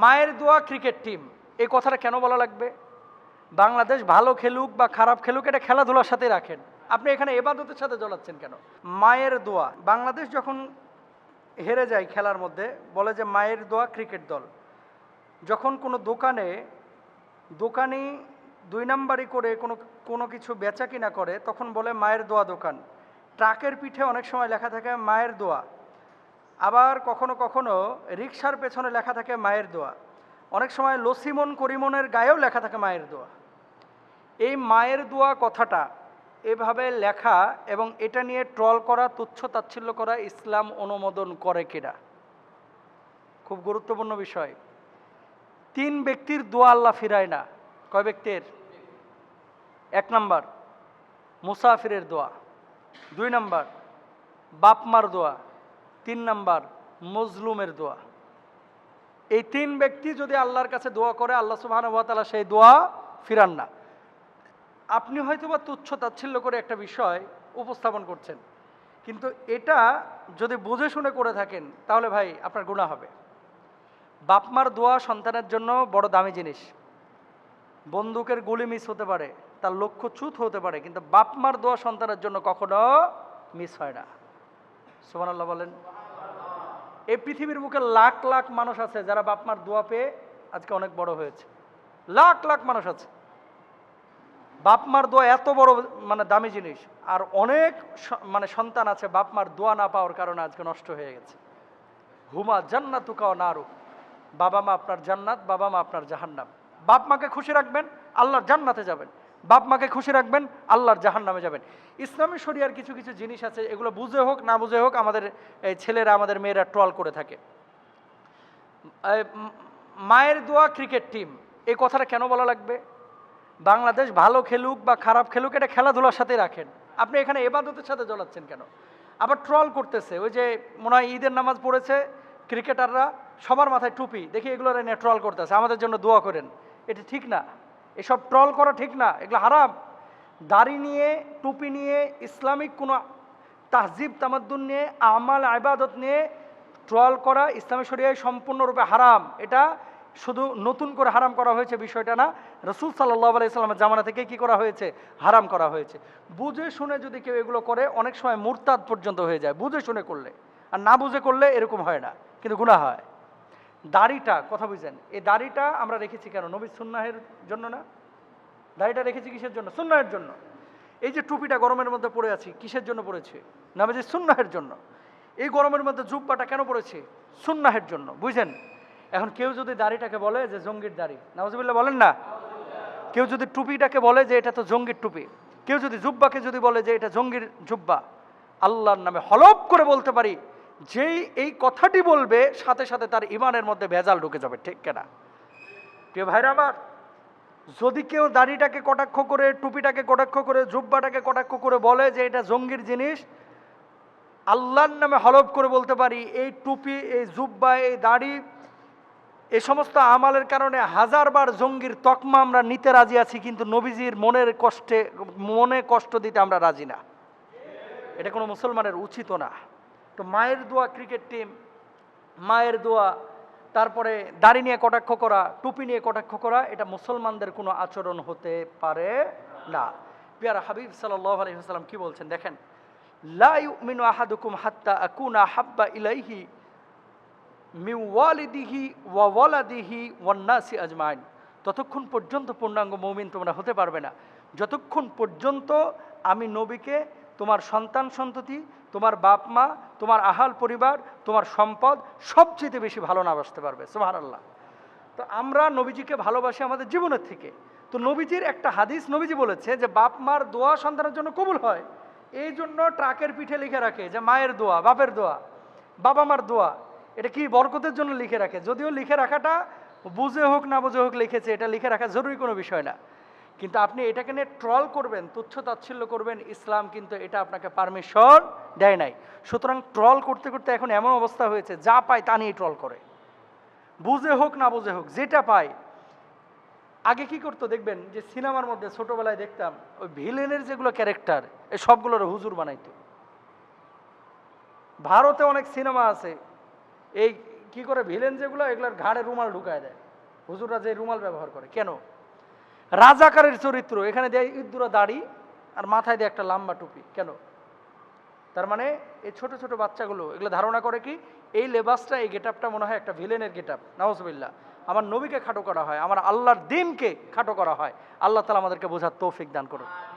মায়ের দোয়া cricket team এই কথাটা কেন বলা লাগবে? বাংলাদেশ ভালো খেলুক বা খারাপ খেলুক, এটা খেলাধুলার সাথে রাখেন। আপনি এখানে এবাদতের সাথে জ্বলাচ্ছেন কেন? মায়ের দোয়া, বাংলাদেশ যখন হেরে যায় খেলার মধ্যে, বলে যে মায়ের দোয়া ক্রিকেট দল। যখন কোনো দোকানে, দোকানি দুই নাম্বারই করে কোনো কোনো কিছু বেচা কিনা করে, তখন বলে মায়ের দোয়া দোকান। ট্রাকের পিঠে অনেক সময় লেখা থাকে মায়ের দোয়া। আবার কখনো কখনো রিক্সার পেছনে লেখা থাকে মায়ের দোয়া। অনেক সময় লসিমন, করিমনের গায়েও লেখা থাকে মায়ের দোয়া। এই মায়ের দোয়া কথাটা এভাবে লেখা এবং এটা নিয়ে ট্রল করা, তুচ্ছ তাচ্ছিল্য করা, ইসলাম অনুমোদন করে কিনা? খুব গুরুত্বপূর্ণ বিষয়। তিন ব্যক্তির দোয়া আল্লাহ ফিরায় না। কয় ব্যক্তির? এক নাম্বার, মুসাফিরের দোয়া। দুই নাম্বার, বাপমার দোয়া। তিন নাম্বার, মজলুমের দোয়া। এই তিন ব্যক্তি যদি আল্লাহর কাছে দোয়া করে, আল্লাহ সুবাহানুভাতালা সেই দোয়া ফিরান না। আপনি হয়তো বা তুচ্ছ তাচ্ছিল্য করে একটা বিষয় উপস্থাপন করছেন, কিন্তু এটা যদি বুঝে শুনে করে থাকেন, তাহলে ভাই আপনার গুণা হবে। বাপমার দোয়া সন্তানের জন্য বড় দামি জিনিস। বন্দুকের গুলি মিস হতে পারে, তার লক্ষ্য চুত হতে পারে, কিন্তু বাপমার দোয়া সন্তানের জন্য কখনো মিস হয় না। সুমান আল্লাহ বলেন এই পৃথিবীর বুকে লাখ লাখ মানুষ আছে যারা বাপমার দোয়া পেয়ে আজকে অনেক বড় হয়েছে। লাখ লাখ মানুষ আছে। বাপমার দোয়া এত বড় মানে দামি জিনিস, আর অনেক মানে সন্তান আছে বাপমার দোয়া না পাওয়ার কারণে আজকে নষ্ট হয়ে গেছে। হুমা জান্নাতুকাও নারু। বাবা মা আপনার জান্নাত, বাবা মা আপনার জাহান্নাম। বাপ মাকে খুশি রাখবেন, আল্লাহর জান্নাতে যাবেন। বাপ মাকে খুশি রাখবেন, আল্লাহর জাহান্নামে যাবেন। ইসলামী শরিয়ার কিছু কিছু জিনিস আছে, এগুলো বুঝে হোক, না বুঝে হোক, আমাদের ছেলেরা, আমাদের মেয়েরা ট্রল করে থাকে। মায়ের দোয়া ক্রিকেট টিম, এই কথাটা কেন বলা লাগবে? বাংলাদেশ ভালো খেলুক বা খারাপ খেলুক, এটা খেলাধুলার সাথে রাখেন। আপনি এখানে এবাদতের সাথে জ্বলাচ্ছেন কেন? আবার ট্রল করতেছে, ওই যে মনে হয় ঈদের নামাজ পড়েছে, ক্রিকেটাররা সবার মাথায় টুপি, দেখি এগুলো ট্রল করতেছে, আমাদের জন্য দোয়া করেন। এটা ঠিক না। এসব ট্রল করা ঠিক না, এগুলো হারাম। দাড়ি নিয়ে, টুপি নিয়ে, ইসলামিক কোনো তাহজিব, তামাদ্দুন নিয়ে, আমাল, আবাদত নিয়ে ট্রল করা ইসলামী শরিয়ায় সম্পূর্ণরূপে হারাম। এটা শুধু নতুন করে হারাম করা হয়েছে বিষয়টা না। রসুল সাল্লাহ আলাইসাল্লামের জামানা থেকে কি করা হয়েছে? হারাম করা হয়েছে। বুঝে শুনে যদি কেউ এগুলো করে, অনেক সময় মুরতাদ পর্যন্ত হয়ে যায়। বুঝে শুনে করলে। আর না বুঝে করলে এরকম হয় না, কিন্তু গুণা হয়। দাড়িটা, কথা বুঝেন, এই দাড়িটা আমরা রেখেছি কেন? নবী সুন্নাহের জন্য না? দাড়িটা রেখেছি কিসের জন্য? সুন্নাহের জন্য। এই যে টুপিটা গরমের মধ্যে পড়ে আছি, কিসের জন্য পড়েছি নামাজি সুন্নাহের জন্য। এই গরমের মধ্যে জুব্বাটা কেন পড়েছে সুন্নাহের জন্য, বুঝেন? এখন কেউ যদি দাড়িটাকে বলে যে জঙ্গির দাড়ি নামাজিবুল্লাহ বলেন না? কেউ যদি টুপিটাকে বলে যে এটা তো জঙ্গির টুপি, কেউ যদি জুব্বাকে যদি বলে যে এটা জঙ্গির জুব্বা, আল্লাহর নামে হলপ করে বলতে পারি যেই এই কথাটি বলবে, সাথে সাথে তার ইমানের মধ্যে ভেজাল ঢুকে যাবে, ঠিক কেনা প্রিয় ভাইরা আমার, যদি কেউ দাড়িটাকে কটাক্ষ করে, টুপিটাকে কটাক্ষ করে, জুব্বাটাকে কটাক্ষ করে বলে যে এটা জঙ্গির জিনিস, আল্লাহর নামে হলফ করে বলতে পারি, এই টুপি, এই জুব্বা, এই দাড়ি, এ সমস্ত আমালের কারণে হাজারবার জঙ্গির তকমা আমরা নিতে রাজি আছি, কিন্তু নবীজির মনের কষ্টে, মনে কষ্ট দিতে আমরা রাজি না। এটা কোনো মুসলমানের উচিত না। তো মায়ের দোয়া ক্রিকেট টিম মায়ের দোয়া, তারপরে দাড়ি নিয়ে কটাক্ষ করা, টুপি নিয়ে কটাক্ষ করা, এটা মুসলমানদের কোনো আচরণ হতে পারে না। পিয়ারা হাবিব সাল্লাহ আলহিহাস্লাম কি বলছেন? দেখেন, লা ইউমিনু আহাদুকুম হাত্তা আকুনা হাব্বা ইলাইহি মি ওয়ালিদিহি ওয়া ওয়ালাদিহি ওয়ান্নাসি আজমাইন। ততক্ষণ পর্যন্ত পূর্ণাঙ্গ মৌমিন তোমরা হতে পারবে না। যতক্ষণ পর্যন্ত আমি নবীকে, তোমার সন্তান সন্ততি তোমার বাপ মা, তোমার আহাল পরিবার, তোমার সম্পদ সবচেয়ে বেশি ভালো না বাসতে পারবে। সুহান আল্লাহ তো আমরা নবীজিকে ভালোবাসি আমাদের জীবনের থেকে। তো নবীজির একটা হাদিস নবীজি বলেছে যে, বাপ মার দোয়া সন্তানের জন্য কবুল হয়। এই জন্য ট্রাকের পিঠে লিখে রাখে যে, মায়ের দোয়া, বাপের দোয়া, বাবা মার দোয়া। এটা কি বরকতের জন্য লিখে রাখে? যদিও লিখে রাখাটা বুঝে হোক না বুঝে হোক লিখেছে, এটা লিখে রাখা জরুরি কোনো বিষয় না। কিন্তু আপনি এটাকে নিয়ে ট্রল করবেন, তুচ্ছ তাচ্ছিল্য করবেন, ইসলাম কিন্তু এটা আপনাকে পারমিশন দেয় নাই। সুতরাং ট্রল করতে করতে এখন এমন অবস্থা হয়েছে, যা পায় তা নিয়ে ট্রল করে। বুঝে হোক, না বুঝে হোক, যেটা পায়। আগে কি করতো দেখবেন, যে সিনেমার মধ্যে ছোটবেলায় দেখতাম, ওই ভিলেনের যেগুলো ক্যারেক্টার, এ সবগুলোর হুজুর বানাইতো। ভারতে অনেক সিনেমা আছে, এই কি করে ভিলেন যেগুলো, এগুলোর ঘাড়ে রুমাল ঢুকায় দেয়। হুজুররা যে রুমাল ব্যবহার করে, কেন? রাজাকারের চরিত্র। এখানে দেয় ইদ্দুরা দাড়ি আর মাথায় দেয় একটা লাম্বা টুপি। কেন? তার মানে এই ছোট ছোট বাচ্চাগুলো, এগুলো ধারণা করে কি এই লেবাসটা, এই গেটআপটা মনে হয় একটা ভিলেনের গেটআপ। নওয়াজবিল্লা আমার নবীকে খাটো করা হয়, আমার আল্লাহর দিনকে খাটো করা হয়। আল্লাহ তালা আমাদেরকে বোঝার তৌফিক দান করুন।